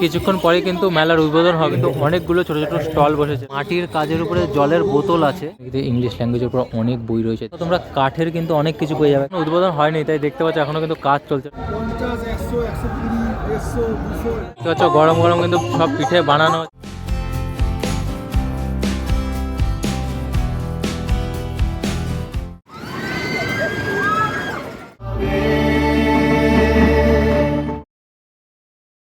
কিছুক্ষণ পরে কিন্তু মেলার উদ্বোধন হবে। তো অনেকগুলো ছোট ছোট স্টল বসেছে। মাটির কাজের উপরে জলের বোতল আছে। ইংলিশ ল্যাঙ্গুয়েজের উপর অনেক বই রয়েছে। তোমরা কাঠের কিন্তু অনেক কিছু পেয়ে যাবে। উদ্বোধন হয়নি তাই দেখতে পাচ্ছ এখনও কিন্তু কাজ চলছে। দেখতে পাচ্ছ গরম গরম কিন্তু সব পিঠে বানানো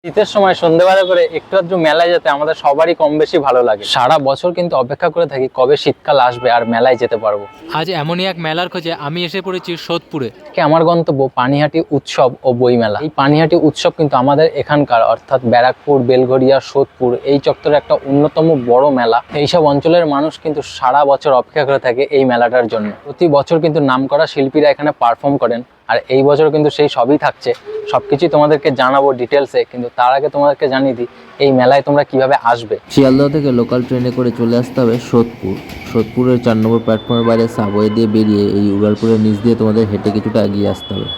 শীতের সময় সন্ধ্যেবেলা করে একটু আধটু মেলায় যেতে আমাদের সবারই কম বেশি ভালো লাগে। সারা বছর কিন্তু অপেক্ষা করে থাকি কবে শীতকাল আসবে আর মেলায় যেতে পারব। আজ এমনই এক মেলার খোঁজে আমি এসে পড়েছি সোদপুরে। আমার গন্তব্য পানিহাটি উৎসব ও বইমেলা। এই পানিহাটি উৎসব কিন্তু আমাদের এখানকার অর্থাৎ ব্যারাকপুর বেলঘরিয়া সোদপুর এই চত্বরে একটা অন্যতম বড় মেলা। এইসব অঞ্চলের মানুষ কিন্তু সারা বছর অপেক্ষা করে থাকে এই মেলাটার জন্য। প্রতি বছর কিন্তু নামকরা শিল্পীরা এখানে পারফর্ম করেন। আর এই বছর কিন্তু সেই সবই থাকছে। সব কিছুই তোমাদেরকে জানাব ডিটেলসে কিন্তু তার আগে তোমাদেরকে জানিয়ে দিই এই মেলায় তোমরা কীভাবে আসবে? শিয়ালদহ থেকে লোকাল ট্রেনে করে চলে আসতে হবে সোদপুর। সোদপুরের চার নম্বর প্ল্যাটফর্মের বাইরে সাবওয়ে দিয়ে বেরিয়ে এই উড়ালপুরের নিচ দিয়ে তোমাদের হেঁটে কিছুটা এগিয়ে আসতে হবে।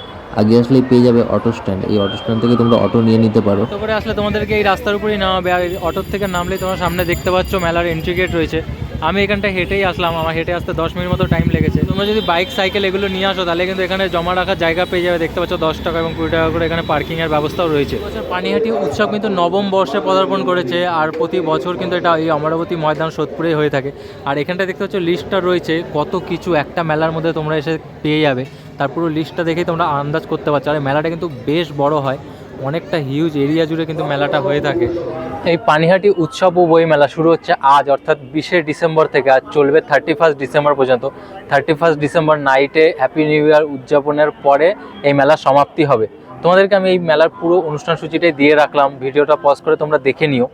আগে আসলেই পেয়ে যাবে অটো স্ট্যান্ড এই অটো স্ট্যান্ড থেকে তোমরা অটো নিয়ে নিতে পারো। তারপরে আসলে তোমাদেরকে এই রাস্তার উপরেই নামাবে আর এই অটোর থেকে নামলেই তোমার সামনে দেখতে পাচ্ছ মেলার এন্ট্রি গেট রয়েছে। আমি এখানটা হেঁটেই আসলাম, আমার হেঁটে আসতে দশ মিনিট মতো টাইম লেগেছে। তোমরা যদি বাইক সাইকেল এগুলো নিয়ে আসো, তাহলে কিন্তু এখানে জমা রাখার জায়গা পেয়ে যাবে। দেখতে পাচ্ছ দশ টাকা এবং কুড়ি টাকা করে এখানে পার্কিংয়ের ব্যবস্থাও রয়েছে। পানিহাটি উৎসব কিন্তু নবম বর্ষে পদার্পণ করেছে, আর প্রতি বছর কিন্তু এটা এই অমরাবতী ময়দান সোদপুরেই হয়ে থাকে। আর এখানটা দেখতে পাচ্ছ লিস্টটা রয়েছে, কত কিছু একটা মেলার মধ্যে তোমরা এসে পেয়ে যাবে। তার পুরো লিস্টটা দেখেই তোমরা আন্দাজ করতে পারছ। আর মেলাটা কিন্তু বেশ বড় হয়। অনেকটা হিউজ এরিয়া জুড়ে কিন্তু মেলাটা হয়ে থাকে। এই পানিহাটি উৎসব ও বই মেলা শুরু হচ্ছে আজ, অর্থাৎ বিশে ডিসেম্বর থেকে আজ চলবে থার্টি ফার্স্ট ডিসেম্বর পর্যন্ত। থার্টি ফার্স্ট ডিসেম্বর নাইটে হ্যাপি নিউ ইয়ার উদযাপনের পরে এই মেলা সমাপ্তি হবে। তোমাদেরকে আমি এই মেলার পুরো অনুষ্ঠান সূচিটাই দিয়ে রাখলাম। ভিডিওটা পজ করে তোমরা দেখে নিও।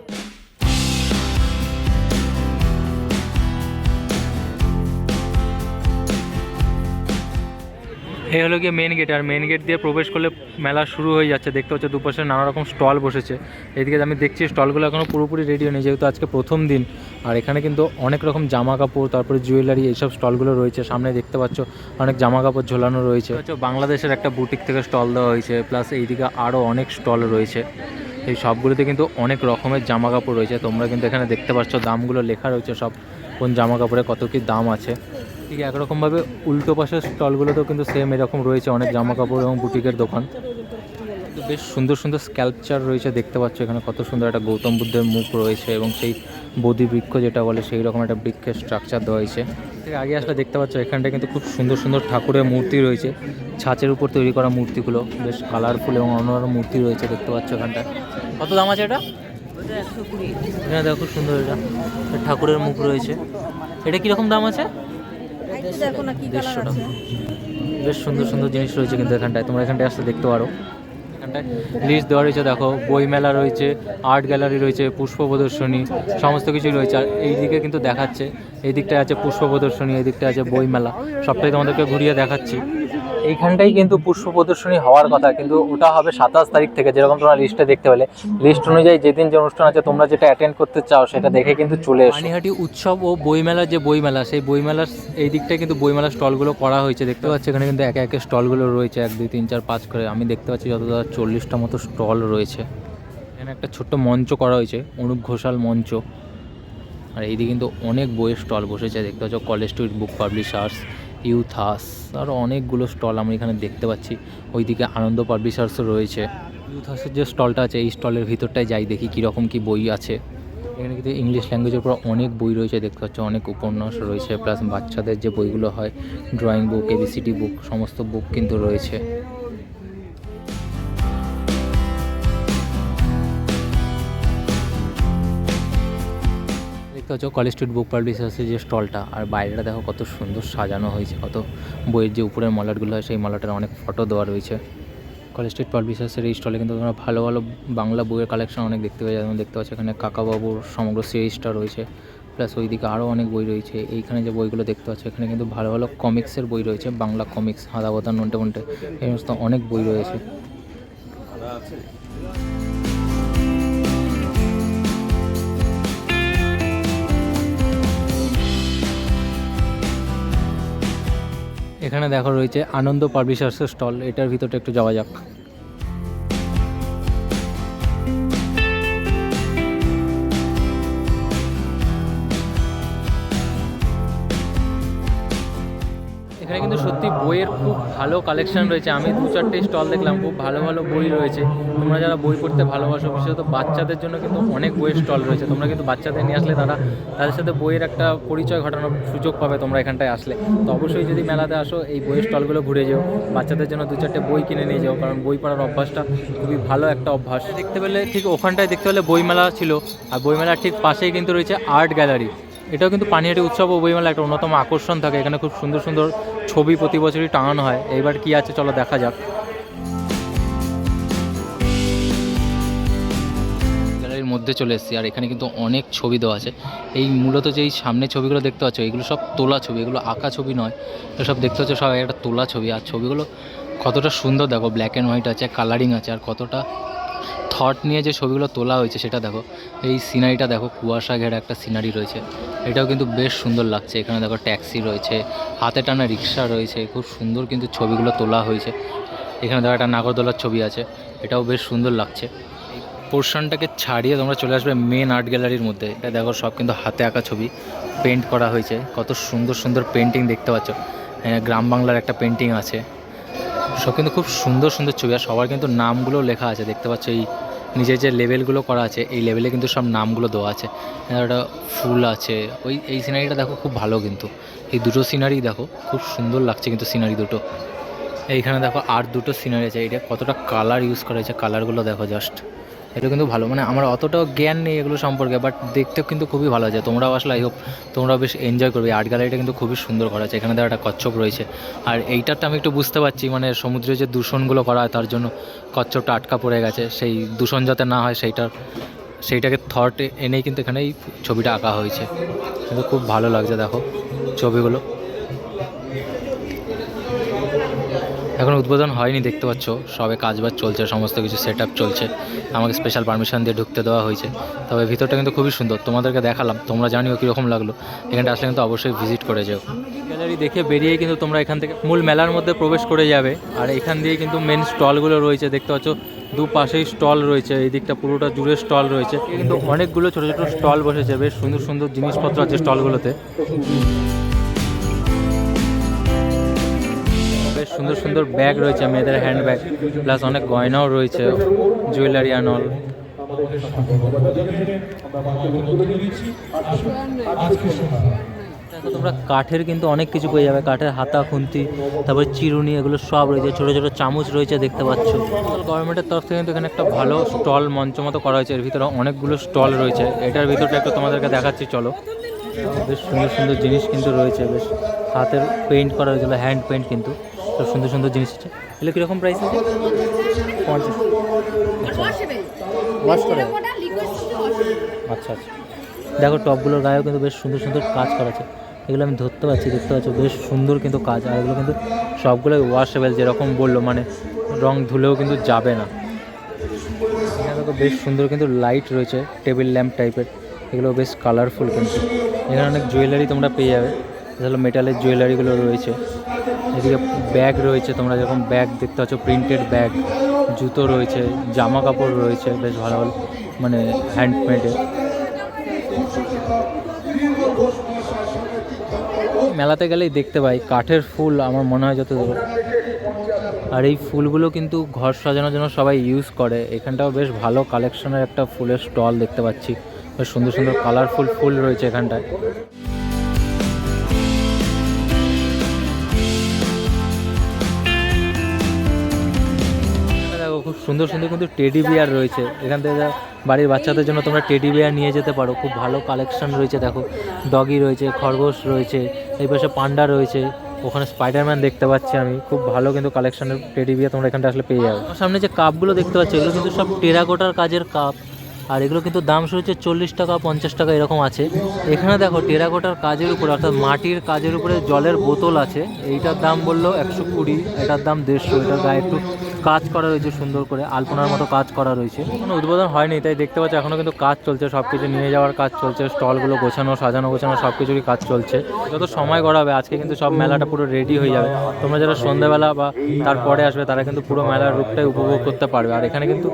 এই হলো গিয়ে মেন গেট আর মেন গেট দিয়ে প্রবেশ করলে মেলা শুরু হয়ে যাচ্ছে। দেখতে হচ্ছে দুপাশে নানা রকম স্টল বসেছে। এদিকে আমি দেখছি স্টলগুলো এখনও পুরোপুরি রেডি হয়নি, যেহেতু আজকে প্রথম দিন। আর এখানে কিন্তু অনেক রকম জামা কাপড় তারপরে জুয়েলারি এইসব স্টলগুলো রয়েছে। সামনে দেখতে পাচ্ছ অনেক জামা কাপড় ঝোলানো রয়েছে। বাংলাদেশের একটা বুটিক থেকে স্টল দেওয়া হয়েছে। প্লাস এইদিকে আরও অনেক স্টল রয়েছে। এই সবগুলোতে কিন্তু অনেক রকমের জামা কাপড় রয়েছে। তোমরা কিন্তু এখানে দেখতে পাচ্ছ দামগুলো লেখা রয়েছে সব। কোন জামা কাপড়ে কত কী দাম আছে। ঠিক একরকমভাবে উল্টো পাশের স্টলগুলোতেও কিন্তু সেম এরকম রয়েছে অনেক জামা কাপড় এবং বুটিকের দোকান। বেশ সুন্দর সুন্দর স্ক্যাল্পচার রয়েছে দেখতে পাচ্ছ এখানে কত সুন্দর একটা গৌতম বুদ্ধের মুখ রয়েছে এবং সেই বোধি বৃক্ষ যেটা বলে সেই রকম একটা বৃক্ষের স্ট্রাকচার দেওয়া হয়েছে। ঠিক আগে আসলে দেখতে পাচ্ছ এখানটা কিন্তু খুব সুন্দর সুন্দর ঠাকুরের মূর্তি রয়েছে ছাঁচের উপর তৈরি করা মূর্তিগুলো বেশ কালারফুল এবং অন্যান্য মূর্তি রয়েছে দেখতে পাচ্ছ এখানটায়। কত দাম আছে এটা? এখানে দেখো খুব সুন্দর এটা ঠাকুরের মুখ রয়েছে। এটা কীরকম দাম আছে? দেড়শো টাকা বেশ সুন্দর। সুন্দর জিনিস রয়েছে কিন্তু এখানটায়। তোমরা এখানটায় আসতে দেখতে পারো। এখানটায় লিস্ট দেওয়া রয়েছে দেখো বই মেলা রয়েছে আর্ট গ্যালারি রয়েছে পুষ্প প্রদর্শনী সমস্ত কিছুই রয়েছে। আর এই দিকে কিন্তু দেখাচ্ছে এই দিকটায় আছে পুষ্প প্রদর্শনী এই দিকটায় আছে বই মেলা সবটাই তোমাদেরকে ঘুরিয়ে দেখাচ্ছি। এইখানটাই কিন্তু পুষ্প প্রদর্শনী হওয়ার কথা, কিন্তু ওটা হবে সাতাশ তারিখ থেকে, যেরকম তোমরা লিস্টে দেখতে পেলে। লিস্ট অনুযায়ী যেদিন যে অনুষ্ঠান আছে, তোমরা যেটা অ্যাটেন্ড করতে চাও, সেটা দেখে কিন্তু চলে এসো। পানিহাটি উৎসব ও বইমেলার যে বইমেলা, সেই বইমেলার এই দিকটায় কিন্তু বইমেলার স্টলগুলো করা হয়েছে। দেখতে পাচ্ছি, এখানে কিন্তু একে একে স্টলগুলো রয়েছে, এক, দুই, তিন, চার, পাঁচ করে। আমি দেখতে পাচ্ছি যত চল্লিশটা মতো স্টল রয়েছে। এখানে একটা ছোট্ট মঞ্চ করা হয়েছে, অনুপ ঘোষাল মঞ্চ। আর এইদিকে কিন্তু অনেক বইয়ের স্টল বসেছে। দেখতে পাচ্ছ college street book publishers youth house আরও অনেকগুলো স্টল আমরা এখানে দেখতে পাচ্ছি। ওইদিকে আনন্দ পাবলিশার্সও রয়েছে। ইউথাসের যে স্টলটা আছে, এই স্টলের ভিতরটায় যাই দেখি কীরকম কী বই আছে। এখানে কিন্তু ইংলিশ ল্যাঙ্গুয়েজের উপর অনেক বই রয়েছে, দেখতে পাচ্ছ, অনেক উপন্যাস রয়েছে, প্লাস বাচ্চাদের যে বইগুলো হয়, ড্রয়িং বুক, এবিসিডি বুক, সমস্ত বুক কিন্তু রয়েছে। পাচ্ছ কলেজ স্ট্রিট বুক পাবলিশার্সের যে স্টলটা, আর বাইরেটা দেখো কত সুন্দর সাজানো হয়েছে, কত বইয়ের যে উপরের মলাটগুলো হয়, সেই মলাটের অনেক ফটো দেওয়া রয়েছে। কলেজ স্ট্রিট পাবলিশার্সের এই স্টলে কিন্তু তোমরা ভালো ভালো বাংলা বইয়ের কালেকশন অনেক দেখতে পাই যেমন দেখতে পাচ্ছ এখানে কাকাবাবুর সমগ্র সিরিজটা রয়েছে প্লাস ওইদিকে আরও অনেক বই রয়েছে। এইখানে যে বইগুলো দেখতে পাচ্ছ, এখানে কিন্তু ভালো ভালো কমিক্সের বই রয়েছে, বাংলা কমিক্স হাদা নন্টে মন্টে এই সমস্ত অনেক বই রয়েছে। এখানে দেখা রয়েছে আনন্দ পাবলিশার্সের স্টল এটার ভিতরটা একটু যাওয়া যাক। বইয়ের খুব ভালো কালেকশন রয়েছে। আমি দু চারটে স্টল দেখলাম, খুব ভালো ভালো বই রয়েছে। তোমরা যারা বই পড়তে ভালোবাসো, বিশেষত বাচ্চাদের জন্য কিন্তু অনেক বইয়ের স্টল রয়েছে। তোমরা কিন্তু বাচ্চাদের নিয়ে আসলে তারা তাদের সাথে বইয়ের একটা পরিচয় ঘটানোর সুযোগ পাবে তোমরা এখানটায় আসলে। তো অবশ্যই যদি মেলাতে আসো, এই বইয়ের স্টলগুলো ঘুরে যেও। বাচ্চাদের জন্য দু চারটে বই কিনে নিয়ে যাও, কারণ বই পড়ার অভ্যাসটা খুবই ভালো একটা অভ্যাস। দেখতে পেলে ঠিক ওখানটায় দেখতে পেলে বইমেলা ছিল, আর বইমেলার ঠিক পাশেই কিন্তু রয়েছে আর্ট গ্যালারি এটাও কিন্তু পানিহাটি উৎসব ও বইমেলা একটা অন্যতম আকর্ষণ থাকে। এখানে খুব সুন্দর সুন্দর ছবি প্রতি বছরই টাঙানো হয়। এইবার কি আছে চলো দেখা যাক। গ্যালারির মধ্যে চলে এসেছি আর এখানে কিন্তু অনেক ছবি দেওয়া আছে। এই মূলত যেই সামনে ছবিগুলো দেখতে পাচ্ছ, এগুলো সব তোলা ছবি, এগুলো আঁকা ছবি নয়। সব দেখতে পাচ্ছ, সব একটা তোলা ছবি। আর ছবিগুলো কতটা সুন্দর দেখো ব্ল্যাক অ্যান্ড হোয়াইট আছে কালারিং আছে, আর কতটা থট নিয়ে যে ছবিগুলো তোলা হয়েছে সেটা দেখো। এই সিনারিটা দেখো কুয়াশা ঘেরা একটা সিনারি রয়েছে। এটাও কিন্তু বেশ সুন্দর লাগছে। এখানে দেখো ট্যাক্সি রয়েছে হাতে টানা রিক্সা রয়েছে খুব সুন্দর কিন্তু ছবিগুলো তোলা হয়েছে। এখানে দেখো একটা নাগরদোলার ছবি আছে এটাও বেশ সুন্দর লাগছে। পোর্শনটাকে ছাড়িয়ে তোমরা চলে আসবে মেন আর্ট গ্যালারির মধ্যে। এটা দেখো সব কিন্তু হাতে আঁকা ছবি পেন্ট করা হয়েছে। কত সুন্দর সুন্দর পেন্টিং দেখতে পাচ্ছ। হ্যাঁ, গ্রাম বাংলার একটা পেন্টিং আছে। সব কিন্তু খুব সুন্দর সুন্দর ছবি। আর সবার কিন্তু নামগুলো লেখা আছে। দেখতে পাচ্ছ, এই নিজের যে লেভেলগুলো করা আছে, এই লেভেলে কিন্তু সব নামগুলো দেওয়া আছে। একটা ফুল আছে। ওই, এই সিনারিটা দেখো, খুব ভালো কিন্তু। এই দুটো সিনারি দেখো, খুব সুন্দর লাগছে কিন্তু সিনারি দুটো। এইখানে দেখো, আর দুটো সিনারি আছে। এটা কতটা কালার ইউজ করা হয়েছে। কালারগুলো দেখো জাস্ট এটা কিন্তু ভালো। মানে আমার অতটাও জ্ঞান নেই এগুলো সম্পর্কে বাট দেখতেও কিন্তু খুবই ভালো আছে। তোমরাও আসলে আই হোপ তোমরাও বেশ এনজয় করবে। আর্ট গ্যালারিটা কিন্তু খুবই সুন্দর করা আছে। এখানে একটা কচ্ছপ রয়েছে। আর এইটাতে আমি একটু বুঝতে পারছি মানে সমুদ্রে যে দূষণগুলো করা হয়, তার জন্য কচ্ছপটা আটকা পড়ে গেছে। সেই দূষণ যাতে না হয়, সেইটার, সেইটাকে থট এনেই কিন্তু এখানে এই ছবিটা আঁকা হয়েছে। কিন্তু খুব ভালো লাগছে, দেখো, ছবিগুলো। এখন উদ্বোধন হয়নি, দেখতে পাচ্ছ। সবে কাজবাজ চলছে, সমস্ত কিছু সেট চলছে। আমাকে স্পেশাল পারমিশন দিয়ে ঢুকতে দেওয়া হয়েছে। তবে ভিতরটা কিন্তু খুবই সুন্দর। তোমাদেরকে দেখালাম, তোমরা জানিও কীরকম লাগল। এখানটা আসলে কিন্তু অবশ্যই ভিজিট করে যেও। গ্যালারি দেখে বেরিয়ে কিন্তু তোমরা এখান থেকে মূল মেলার মধ্যে প্রবেশ করে যাবে। আর এখান দিয়ে কিন্তু মেন স্টলগুলো রয়েছে, দেখতে পাচ্ছ দু পাশেই স্টল রয়েছে এই দিকটা পুরোটা জুড়ে স্টল রয়েছে। কিন্তু অনেকগুলো ছোটো ছোটো স্টল বসেছে, বেশ সুন্দর সুন্দর জিনিসপত্র আছে স্টলগুলোতে সুন্দর সুন্দর ব্যাগ রয়েছে, মেয়েদের হ্যান্ড ব্যাগ প্লাস অনেক গয়নাও রয়েছে জুয়েলারি অ্যান্ড অল তোমরা কাঠের কিন্তু অনেক কিছু পেয়ে যাবে, কাঠের হাতা, খুন্তি, তারপরে চিরুনি, এগুলো সব রয়েছে, ছোটো ছোটো চামচ রয়েছে দেখতে পাচ্ছ। গভর্নমেন্টের তরফ থেকে কিন্তু এখানে একটা ভালো স্টল মঞ্চ মতো করা হয়েছে, এর ভিতরে অনেকগুলো স্টল রয়েছে, এটার ভিতরটা একটু তোমাদেরকে দেখাচ্ছি, চলো। বেশ সুন্দর সুন্দর জিনিস কিন্তু রয়েছে, বেশ হাতের পেইন্ট করা হয়েছিল হ্যান্ড পেইন্ট কিন্তু। সব সুন্দর সুন্দর জিনিস আছে। এগুলো কীরকম প্রাইস আছে? পঞ্চাশ। ওয়াশ আচ্ছা আচ্ছা। দেখো, টপগুলোর গায়েও কিন্তু বেশ সুন্দর সুন্দর কাজ করা আছে। এগুলো আমি ধরতে পারছি, দেখতে পাচ্ছি, বেশ সুন্দর কিন্তু কাজ। আর এগুলো কিন্তু সবগুলোই ওয়াশেবেল যেরকম বলল মানে রং ধুলেও কিন্তু যাবে না। এখানে দেখো, বেশ সুন্দর কিন্তু লাইট রয়েছে টেবিল ল্যাম্প টাইপের এগুলো বেশ কালারফুল কিন্তু। এখানে অনেক জুয়েলারি তোমরা পেয়ে যাবে। তাহলে মেটালের জুয়েলারিগুলো রয়েছে। এদিকে ব্যাগ রয়েছে, তোমরা যেরকম ব্যাগ দেখতে পাচ্ছ প্রিন্টেড ব্যাগ জুতো রয়েছে জামা কাপড় রয়েছে, বেশ ভালো ভালো মানে হ্যান্ডমেডের মেলাতে গেলেই দেখতে পাই, কাঠের ফুল, আমার মনে হয় যত আর এই ফুলগুলো কিন্তু ঘর সাজানোর জন্য সবাই ইউজ করে। এখানটাও বেশ ভালো কালেকশনের একটা ফুলের স্টল দেখতে পাচ্ছি। বেশ সুন্দর সুন্দর কালারফুল ফুল রয়েছে এখানটায়। সুন্দর সুন্দর কিন্তু টেডি বিয়ার রয়েছে। এখান থেকে বাড়ির বাচ্চাদের জন্য তোমরা টেডি বিয়ার নিয়ে যেতে পারো। খুব ভালো কালেকশন রয়েছে, দেখো। ডগি রয়েছে, খরগোশ রয়েছে, এই পাশে পান্ডা রয়েছে। ওখানে স্পাইডারম্যান দেখতে পাচ্ছি আমি। খুব ভালো কিন্তু কালেকশনের টেডি বিয়ার তোমরা এখানটা আসলে পেয়ে যাবে। সামনে যে কাপগুলো দেখতে পাচ্ছি, এগুলো কিন্তু সব টেরাকোটার কাজের কাপ আর এগুলো কিন্তু দাম শুরু হচ্ছে চল্লিশ টাকা, পঞ্চাশ টাকা এরকম আছে। এখানে দেখো টেরাকোটার কাজের উপরে, অর্থাৎ মাটির কাজের উপরে জলের বোতল আছে। এইটার দাম বলল একশো কুড়ি, এটার দাম দেড়শো, এটার গায়ে একটু কাজ করা রয়েছে সুন্দর করে, আলপনার মতো কাজ করা রয়েছে। কোনো উদ্বোধন হয়নি, তাই দেখতে পাচ্ছি এখনও কিন্তু কাজ চলছে সব কিছু নিয়ে যাওয়ার কাজ চলছে, স্টলগুলো গোছানো, সাজানো গোছানো সব কিছুরই কাজ চলছে। যত সময় গড়াবে, আজকে কিন্তু সব মেলাটা পুরো রেডি হয়ে যাবে। তোমরা যারা সন্ধ্যাবেলা বা তারপরে আসবে, তারা কিন্তু পুরো মেলার রূপটাই উপভোগ করতে পারবে। আর এখানে কিন্তু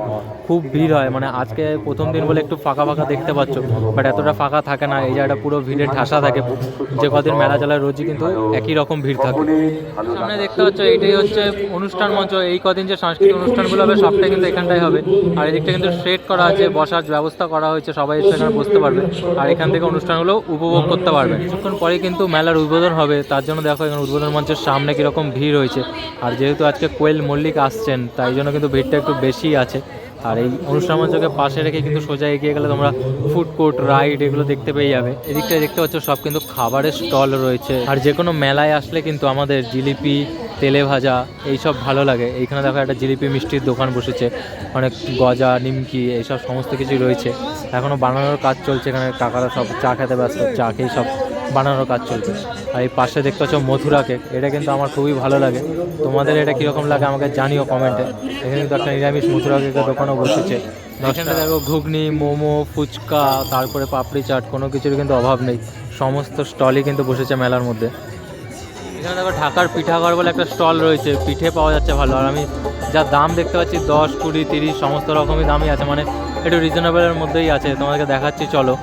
খুব ভিড় হয় মানে আজকে প্রথম দিন বলে একটু ফাঁকা ফাঁকা দেখতে পাচ্ছ বাট এতটা ফাঁকা থাকে না, এই জায়গাটা পুরো ভিড়ে ঠাসা থাকে। যে কদিন মেলা চালায় রোজই কিন্তু একই রকম ভিড় থাকে। সামনে দেখতে পাচ্ছ এইটাই হচ্ছে অনুষ্ঠান মঞ্চ, এই কদিন যে সাংস্কৃতিক অনুষ্ঠানগুলো হবে, সবটাই কিন্তু এখানটাই হবে। আর এদিকটা কিন্তু স্ট্রেট করা আছে, বসার ব্যবস্থা করা হয়েছে, সবাই এখানে বসতে পারবে। আর এখান থেকে অনুষ্ঠানগুলো উপভোগ করতে পারবে। কিছুক্ষণ পরে কিন্তু মেলার উদ্বোধন হবে, তার জন্য দেখো এখানে উদ্বোধন মঞ্চের সামনে কীরকম ভিড় হয়েছে আর যেহেতু আজকে কোয়েল মল্লিক আসছেন, তাই জন্য কিন্তু ভিড়টা একটু বেশি আছে। আর এই অনুষ্ঠান মঞ্চকে পাশে রেখে কিন্তু সোজা এগিয়ে গেলে তোমরা ফুড কোর্ট রাইড এগুলো দেখতে পেয়ে যাবে। এদিকটা দেখতে পাচ্ছ সব কিন্তু খাবারের স্টল রয়েছে। আর যে কোনো মেলায় আসলে কিন্তু আমাদের জিলিপি তেলে ভাজা, এইসব ভালো লাগে। এইখানে দেখো একটা জিলিপি মিষ্টির দোকান বসেছে, অনেক গজা, নিমকি, এইসব সমস্ত কিছুই রয়েছে। এখনও বানানোর কাজ চলছে এখানে, কাকারা সব চা খেতে ব্যস্ত, চা খেয়ে সব বানানোর কাজ চলছে। আর এই পাশে দেখতে পাচ্ছ মথুরা কেক এটা কিন্তু আমার খুবই ভালো লাগে। তোমাদের এটা কীরকম লাগে আমাকে জানিও কমেন্টে এখানে কিন্তু একটা নিরামিষ মথুরা কেকের দোকানও বসেছে। এখানে দেখো ঘুগনি, মোমো, ফুচকা, তারপরে পাপড়ি চাট, কোনো কিছুর কিন্তু অভাব নেই। সমস্ত স্টলই কিন্তু বসেছে মেলার মধ্যে। এখানে দেখো ঢাকার পিঠাঘর বলে একটা স্টল রয়েছে। পিঠে পাওয়া যাচ্ছে ভালো। আর আমি যা দাম দেখতে পাচ্ছি, দশ, কুড়ি, তিরিশ, সমস্ত রকমই দামই আছে। মানে একটু রিজনেবলের মধ্যেই আছে। তোমাদেরকে দেখাচ্ছি, চলো।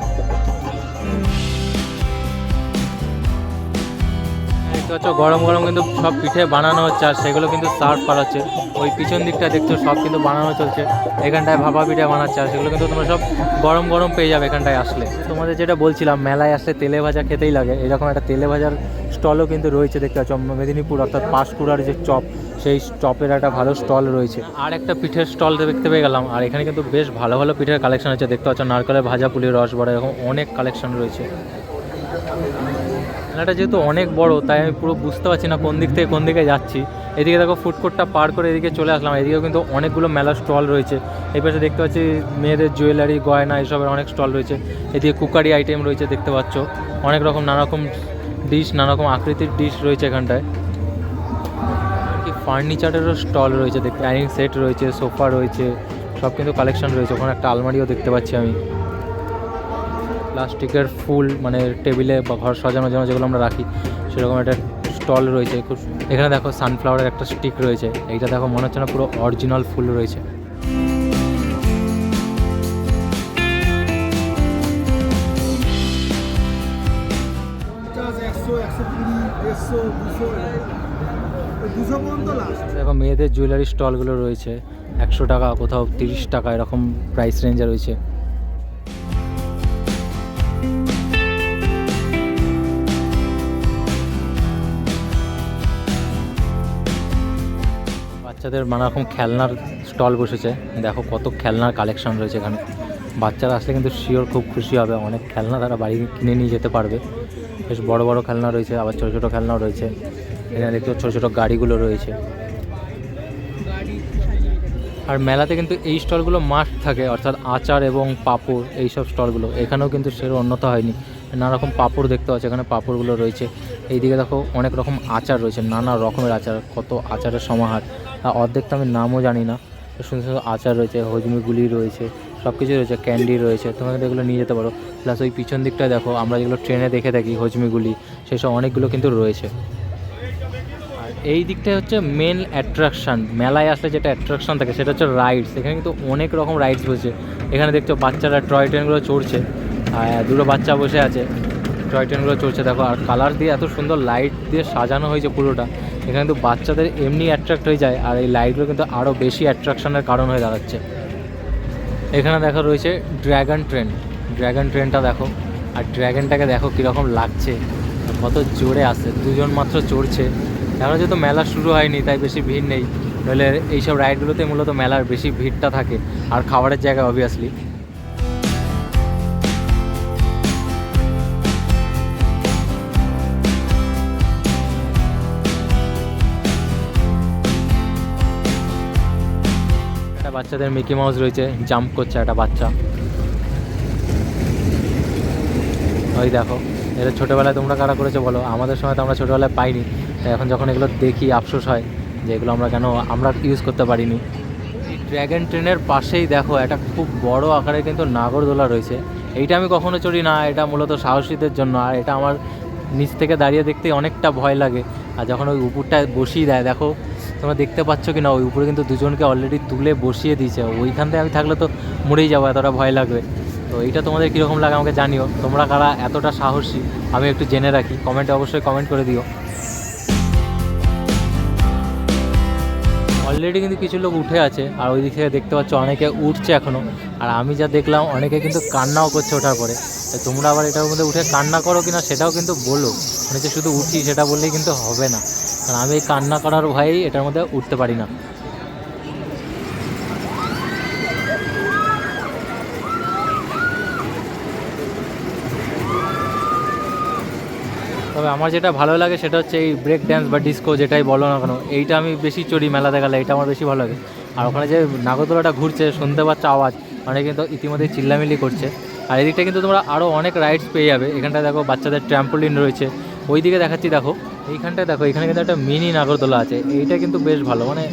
দেখতে পাচ্ছ, গরম গরম কিন্তু সব পিঠে বানানো হচ্ছে, আর সেগুলো কিন্তু সার্ভ করা হচ্ছে। ওই পিছন দিকটা দেখছ, সব কিন্তু বানানো চলছে। এখানটায় ভাপা পিঠে বানাচ্ছে, আর সেগুলো কিন্তু তোমরা সব গরম গরম পেয়ে যাবে এখানটায় আসলে। তোমাদের যেটা বলছিলাম, মেলায় আসলে তেলে ভাজা খেতেই লাগে। এরকম একটা তেলে ভাজার স্টলও কিন্তু রয়েছে, দেখতে পাচ্ছ। মেদিনীপুর অর্থাৎ পাঁশকুড়ার যে চপ, সেই চপের একটা ভালো স্টল রয়েছে। আর একটা পিঠের স্টল দেখতে পেয়ে গেলাম। আর এখানে কিন্তু বেশ ভালো ভালো পিঠের কালেকশন আছে। দেখতে পাচ্ছ নারকেলের ভাজা পুলির রস বড়া এরকম অনেক কালেকশন রয়েছে। মেলাটা যেহেতু অনেক বড়, তাই আমি পুরো বুঝতে পারছি না কোন দিক থেকে কোন দিকে যাচ্ছি। এদিকে দেখো ফুড কোর্টটা পার করে এদিকে চলে আসলাম। এদিকেও কিন্তু অনেকগুলো মেলার স্টল রয়েছে। এই পাশে দেখতে পাচ্ছি, মেয়েদের জুয়েলারি গয়না, এসবের অনেক স্টল রয়েছে। এদিকে কুকারি আইটেম রয়েছে, দেখতে পাচ্ছ। অনেক রকম নানা রকম ডিশ নানা রকম আকৃতির ডিশ রয়েছে এখানটায়। কি ফার্নিচারেরও স্টল রয়েছে, দেখতে ডাইনিং সেট রয়েছে সোফা রয়েছে, সব কিন্তু কালেকশন রয়েছে। ওখানে একটা আলমারিও দেখতে পাচ্ছি আমি। প্লাস্টিকের ফুল মানে টেবিলে বা ঘর সাজানোর জন্য যেগুলো আমরা রাখি, সেরকম একটা স্টল রয়েছে। খুব, এখানে দেখো সানফ্লাওয়ারের একটা স্টিক রয়েছে। এইটা দেখো মনে হচ্ছে না পুরো অরিজিনাল ফুল রয়েছে। দেখো মেয়েদের জুয়েলারি স্টলগুলো রয়েছে। একশো টাকা, কোথাও তিরিশ টাকা, এরকম প্রাইস রেঞ্জে রয়েছে। বাচ্চাদের নানা রকম খেলনার স্টল বসেছে। দেখো কত খেলনার কালেকশন রয়েছে এখানে। বাচ্চারা আসলে কিন্তু শিওর খুব খুশি হবে। অনেক খেলনা তারা বাড়ি কিনে নিয়ে যেতে পারবে। বেশ বড় বড় খেলনা রয়েছে, আবার ছোটো ছোটো খেলনাও রয়েছে। এখানে দেখতে ছোটো ছোটো গাড়িগুলো রয়েছে। আর মেলাতে কিন্তু এই স্টলগুলো মাস্ট থাকে, অর্থাৎ আচার এবং পাঁপড়, এইসব স্টলগুলো। এখানেও কিন্তু সেরও উন্নত হয়নি। নানা রকম পাঁপড় দেখতে পাচ্ছি, এখানে পাঁপড়গুলো রয়েছে। এইদিকে দেখো অনেক রকম আচার রয়েছে, নানা রকমের আচার, কত আচারের সমাহার। অর্ধেক তো আমি নামও জানি না। সুন্দর সুন্দর আচার রয়েছে, হজমিগুলি রয়েছে সব কিছু রয়েছে, ক্যান্ডি রয়েছে, তোমাদের এগুলো নিয়ে যেতে পারো। প্লাস ওই পিছন দিকটা দেখো, আমরা যেগুলো ট্রেনে দেখে থাকি হজমিগুলি, সেসব অনেকগুলো কিন্তু রয়েছে। এই দিকটাই হচ্ছে মেন অ্যাট্রাকশান মেলায় আসলে যেটা অ্যাট্রাকশান থাকে সেটা হচ্ছে রাইডস এখানে কিন্তু অনেক রকম রাইডস বসে। এখানে দেখছ বাচ্চারা টয় ট্রেনগুলো চড়ছে, আর দুটো বাচ্চা বসে আছে। টয় ট্রেনগুলো চড়ছে, দেখো, আর কালার দিয়ে এত সুন্দর লাইট দিয়ে সাজানো হয়েছে পুরোটা। এখানে কিন্তু বাচ্চাদের এমনি অ্যাট্রাক্ট হয়ে যায়, আর এই লাইটগুলো কিন্তু আরও বেশি অ্যাট্রাকশনের কারণ হয়ে দাঁড়াচ্ছে। এখানে দেখো রয়েছে ড্র্যাগন ট্রেন ড্র্যাগন ট্রেনটা দেখো, আর ড্র্যাগনটাকে দেখো কীরকম লাগছে কত জোরে আসছে। দুজন মাত্র চড়ছে। এখনও যেহেতু মেলা শুরু হয়নি, তাই বেশি ভিড় নেই। নইলে এইসব রাইডগুলোতে মূলত মেলার বেশি ভিড়টা থাকে, আর খাবারের জায়গা অবভিয়াসলি বাচ্চাদের মিকি মাউস রয়েছে, জাম্প করছে একটা বাচ্চা। ওই দেখো এটা ছোটোবেলায় তোমরা কারা করেছ বলো? আমাদের সময় তো আমরা ছোটোবেলায় পাইনি। এখন যখন এগুলো দেখি, আফসোস হয় যে এগুলো আমরা কেন, আমরা ইউজ করতে পারিনি। এই ড্র্যাগন ট্রেনের পাশেই দেখো একটা খুব বড় আকারের কিন্তু নাগরদোলা রয়েছে। এইটা আমি কখনো চড়ি না, এটা মূলত সাহসীদের জন্য, আর এটা আমার নিচ থেকে দাঁড়িয়ে দেখতে অনেকটা ভয় লাগে। আর যখন ওই উপরটায় বসিয়ে দেয়, দেখো, তোমরা দেখতে পাচ্ছ কি না ওই উপরে কিন্তু দুজনকে অলরেডি তুলে বসিয়ে দিয়েছে। ওইখান থেকে আমি থাকলে তো মরেই যাব, এতটা ভয় লাগবে। তো এইটা তোমাদের কীরকম লাগে আমাকে জানিও, তোমরা কারা, এতটা সাহসী, আমি একটু জেনে রাখি। কমেন্টে অবশ্যই কমেন্ট করে দিও। অলরেডি কিন্তু কিছু লোক উঠে আছে, আর ওই দিক থেকে দেখতে পাচ্ছ অনেকে উঠছে এখনও আর আমি যা দেখলাম, অনেকে কিন্তু কান্নাও করছে ওঠার পরে। তোমরা আবার এটার মধ্যে উঠে কান্না করো কিনা সেটাও কিন্তু বলো। মানে যে শুধু উঠি সেটা বললেই কিন্তু হবে না। কারণ আমি কান্না করার ভয়েই এটার মধ্যে উঠতে পারি না। তবে আমার যেটা ভালো লাগে সেটা হচ্ছে এই ব্রেক ড্যান্স বা ডিস্কো যেটাই বলো না কেন, এইটা আমি বেশি চড়ি মেলাতে গেলে এটা আমার বেশি ভালো লাগে। আর ওখানে যে নাগরদোলাটা ঘুরছে, শুনতে পাচ্ছ আওয়াজ অনেকে কিন্তু ইতিমধ্যে চিল্লামিল্লি করছে। আর এদিকটা কিন্তু তোমরা আরও অনেক রাইডস পেয়ে যাবে। এখানটা দেখো বাচ্চাদের ট্র্যাম্পোলিন রয়েছে ওই দিকে দেখাচ্ছি দেখো, এইখানটায় দেখো, এখানে কিন্তু একটা মিনি নাগরদোলা আছে, এইটা কিন্তু বেশ ভালো মানে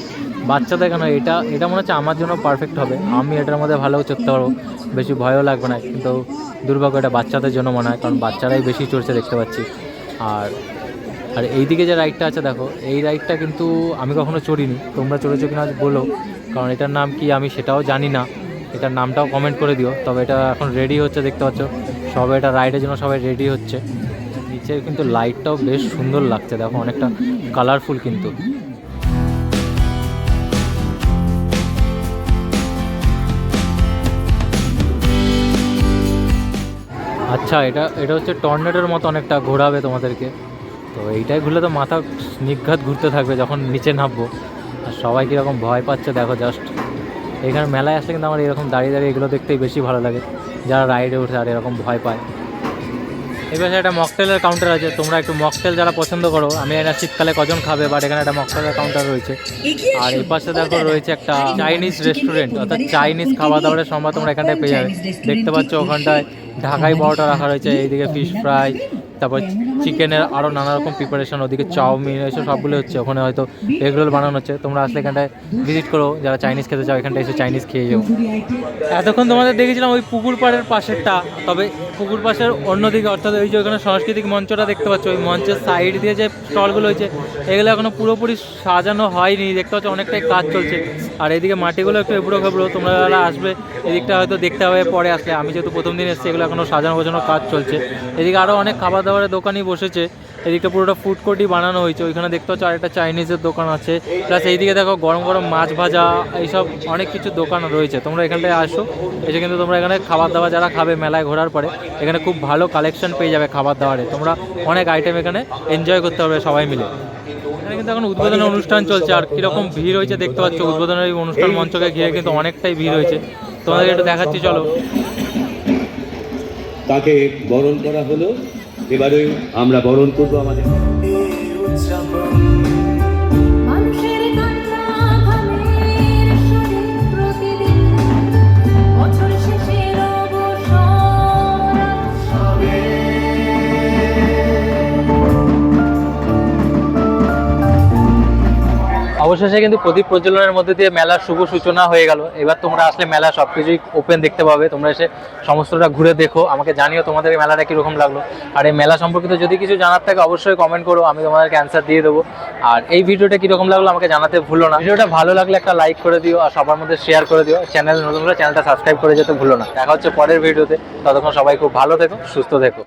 বাচ্চাদের কেন, এটা এটা মনে হচ্ছে আমার জন্য পারফেক্ট হবে। আমি এটার মধ্যে ভালো চড়তে পারব, বেশি ভয়ও লাগবে না, কিন্তু দুর্ভাগ্য এটা বাচ্চাদের জন্য মনে হয়, কারণ বাচ্চারাই বেশি চড়ছে দেখতে পাচ্ছি। আর আর এইদিকে যে রাইডটা আছে দেখো, এই রাইডটা কিন্তু আমি কখনো চড়িনি। তোমরা চড়েছো কিনা বলো, কারণ এটার নাম কি আমি সেটাও জানি না। এটার নামটাও কমেন্ট করে দিও, তবে এটা এখন রেডি হচ্ছে দেখতে পাচ্ছ। সবাই এটা রাইডের জন্য সবাই রেডি হচ্ছে। নিচে কিন্তু লাইটটাও বেশ সুন্দর লাগছে, দেখো অনেকটা কালারফুল কিন্তু। আচ্ছা এটা এটা হচ্ছে টর্নেডোর মতো অনেকটা ঘোরাবে তোমাদেরকে। তো এইটাই ঘুরলে তো মাথা নিঘাত ঘুরতে থাকবে যখন নিচে নামবো। আর সবাই কীরকম ভয় পাচ্ছে দেখো জাস্ট এখানে মেলায় আসলে কিন্তু আমার এরকম দাঁড়িয়ে দাঁড়িয়ে এগুলো দেখতেই বেশি ভালো লাগে। যারা রাইডে উঠে আর এরকম ভয় পায়। এই পাশে একটা মকটেলের কাউন্টার আছে তোমরা একটু মকটেল যারা পছন্দ করো আমি এটা শীতকালে কজন খাবে বাট এখানে একটা মকটেলের কাউন্টার রয়েছে। আর এই পাশে দেখো রয়েছে একটা চাইনিজ রেস্টুরেন্ট অর্থাৎ চাইনিজ খাবার দাবারের সম্ভব তোমরা এখানটায় পেয়ে যাবে। দেখতে পাচ্ছ ওখানটায়। ঢাকাই পরোটা রাখা রয়েছে এইদিকে ফিশ ফ্রাই তারপর চিকেনের আরও নানা রকম প্রিপারেশন ওদিকে চাউমিন, এসব সবগুলো হচ্ছে। ওখানে হয়তো এগ রোল বানানো হচ্ছে। তোমরা আসলে এখানটায় ভিজিট করো। যারা চাইনিজ খেতে চাও, এখানটায় এসে চাইনিজ খেয়ে যাও। এতক্ষণ তোমাদের দেখেছিলাম ওই পুকুর পাড়ের পাশেরটা। তবে পুকুর পাশের অন্যদিকে, অর্থাৎ ওই যে ওখানে সাংস্কৃতিক মঞ্চটা দেখতে পাচ্ছ, ওই মঞ্চের সাইড দিয়ে যে স্টলগুলো হয়েছে, এগুলো এখনও পুরোপুরি সাজানো হয়নি। দেখতে পাচ্ছ অনেকটাই কাজ চলছে। আর এদিকে মাটিগুলো একটু এবড়ো খেবড়ো, তোমরা যারা আসবে, এদিকটা হয়তো দেখতে হবে, পরে আসলে। আমি যেহেতু প্রথম দিন এসেছি, এগুলো এখনও সাজানো গোছানো কাজ চলছে। এদিকে আরও অনেক খাবার দাবারের দোকানই বসেছে। এদিকটা পুরোটা ফুড কোর্টই বানানো হয়েছে। ওইখানে দেখতে পাচ্ছ আরেকটা চাইনিজের দোকান আছে। প্লাস এইদিকে দেখো গরম গরম মাছ ভাজা, এইসব অনেক কিছু দোকান রয়েছে। তোমরা এখানটায় আসো। এসে কিন্তু তোমরা এখানে খাবার দাবার যারা খাবে মেলায় ঘোরার পরে, এখানে খুব ভালো কালেকশন পেয়ে যাবে খাবার দাবারে তোমরা অনেক আইটেম এখানে এনজয় করতে পারবে সবাই মিলে। এখানে কিন্তু এখন উদ্বোধনী অনুষ্ঠান চলছে। আর কীরকম ভিড় হয়েছে দেখতে পাচ্ছ? উদ্বোধনের এই অনুষ্ঠান মঞ্চকে ঘিরে কিন্তু অনেকটাই ভিড় হয়েছে। তোমাদের একটু দেখাচ্ছি, চলো। তাকে বরণ করা হলো। এবারে আমরা বরণ করব আমাদের। অবশেষে কিন্তু প্রদীপ প্রজ্বলনের মধ্যে দিয়ে মেলার শুভ সূচনা হয়ে গেল। এবার তোমরা আসলে মেলা সব কিছুই ওপেন দেখতে পাবে। তোমরা এসে সমস্তটা ঘুরে দেখো। আমাকে জানিও তোমাদের মেলাটা কীরকম লাগল। আর এই মেলা সম্পর্কিত যদি কিছু জানার থাকে, অবশ্যই কমেন্ট করো। আমি তোমাদেরকে অ্যান্সার দিয়ে দেবো। আর এই ভিডিওটা কীরকম লাগল আমাকে জানাতে ভুলো না। ভিডিওটা ভালো লাগলে একটা লাইক করে দিও আর সবার মধ্যে শেয়ার করে দিও। চ্যানেল নতুন হলে চ্যানেলটা সাবস্ক্রাইব করে যেতে ভুলো না। দেখা হচ্ছে পরের ভিডিওতে। ততক্ষণ সবাই খুব ভালো থেকো, সুস্থ থেকো।